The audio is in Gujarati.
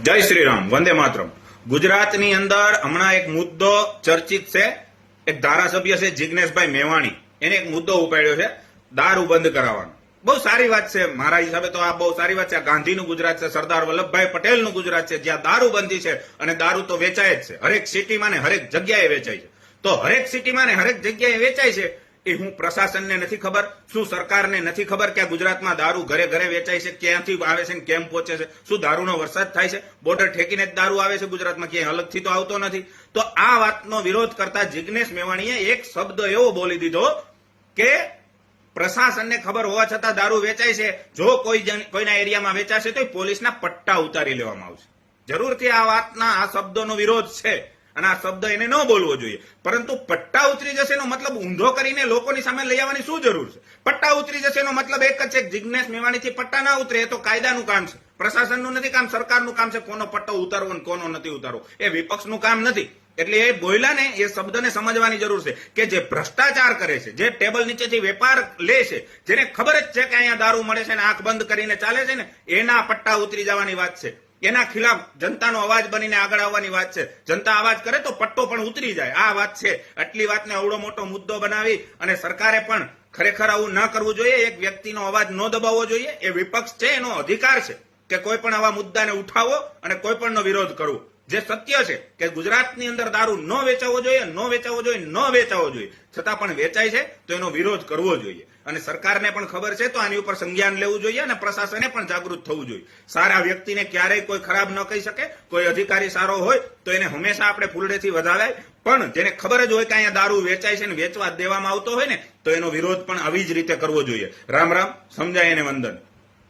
જય શ્રી રામ વંદે માતરમ. ગુજરાતની અંદર હમણાં એક મુદ્દો ચર્ચિત છે. એક ધારાસભ્ય છે જિજ્ઞેશભાઈ મેવાણી. એને એક મુદ્દો ઉપાડ્યો છે, દારૂ બંધ કરાવવાનો. બહુ સારી વાત છે, મારા હિસાબે તો આ બહુ સારી વાત છે. આ ગાંધીનું ગુજરાત છે, સરદાર વલ્લભભાઈ પટેલનું ગુજરાત છે, જ્યાં દારૂ બંધી છે અને દારૂ તો વેચાય જ છે. હરેક સિટીમાં ને હરેક જગ્યાએ વેચાય છે. તો હરેક સિટીમાં ને હરેક જગ્યાએ વેચાય છે એ હું પ્રશાસનને નથી ખબર, શું સરકારને નથી ખબર કે ગુજરાતમાં દારૂ ઘરે ઘરે વેચાય છે, ક્યાંથી આવે છે કેમ પહોંચે છે, શું દારૂનો વરસાદ થાય છે, બોર્ડર ઠેકીને જ દારૂ આવે છે ગુજરાતમાં, ક્યાંય અલગથી તો આવતો નથી. તો આ વાતનો વિરોધ કરતા જિજ્ઞેશ મેવાણીએ એક શબ્દ એવો બોલી દીધો કે પ્રશાસનને ખબર હોવા છતાં દારૂ વેચાય છે, જો કોઈ કોઈના એરિયામાં વેચાશે તો પોલીસના પટ્ટા ઉતારી લેવામાં આવશે. જરૂરથી આ વાતના, આ શબ્દોનો વિરોધ છે. અને આ શબ્દ એને ન બોલવો જોઈએ. પરંતુ પટ્ટા ઉતરી જશે એનો મતલબ ઊંધો કરીને લોકોની સામે લઈ આવવાની શું જરૂર છે? પટ્ટા ઉતરી જશે એનો મતલબ એક જ છે જિજ્ઞેશ મેવાણીથી પટ્ટા ના ઉતરે એ તો કાયદાનું કામ છે. પ્રશાસનનું નથી કામ, સરકારનું કામ છે કોનો પટ્ટો ઉતારવો ને કોનો નથી ઉતારવો. એ વિપક્ષનું કામ નથી. એટલે એ બોયલા ને એ શબ્દને સમજવાની જરૂર છે કે જે ભ્રષ્ટાચાર કરે છે, જે ટેબલ નીચેથી વેપાર લે છે, જેને ખબર જ છે કે અહીંયા દારૂ મળે છે ને આંખ બંધ કરીને ચાલે છે ને, એના પટ્ટા ઉતરી જવાની વાત છે. એના ખિલાફ જનતાનો અવાજ બનીને આગળ આવવાની વાત છે. જનતા અવાજ કરે તો પટ્ટો પણ ઉતરી જાય. આ વાત છે. આટલી વાતને અવડો મોટો મુદ્દો બનાવી અને સરકારે પણ ખરેખર આવું ન કરવું જોઈએ. એક વ્યક્તિનો અવાજ ન દબાવવો જોઈએ. એ વિપક્ષ છે, એનો અધિકાર છે કે કોઈ પણ આવા મુદ્દાને ઉઠાવો અને કોઈ પણનો વિરોધ કરવો. જે સત્ય છે કે ગુજરાતની અંદર દારૂ ન વેચાવો જોઈએ, ન વેચાવો જોઈએ, ન વેચાવો જોઈએ. છતાં પણ વેચાય છે, તો એનો વિરોધ કરવો જોઈએ. અને સરકારને પણ ખબર છે, તો આની ઉપર સંજ્ઞાન લેવું જોઈએ અને પ્રશાસને પણ જાગૃત થવું જોઈએ. સારા વ્યક્તિને ક્યારેય કોઈ ખરાબ ન કહી શકે, કોઈ અધિકારી સારો હોય, તો એને હંમેશા આપણે ફૂલડેથી વધારાય. પણ જેને ખબર જ હોય કે અહીંયા દારૂ વેચાય છે ને વેચવા દેવામાં આવતો હોય ને, તો એનો વિરોધ પણ આવી જ રીતે કરવો જોઈએ. રામ રામ, સમજાય એને વંદન.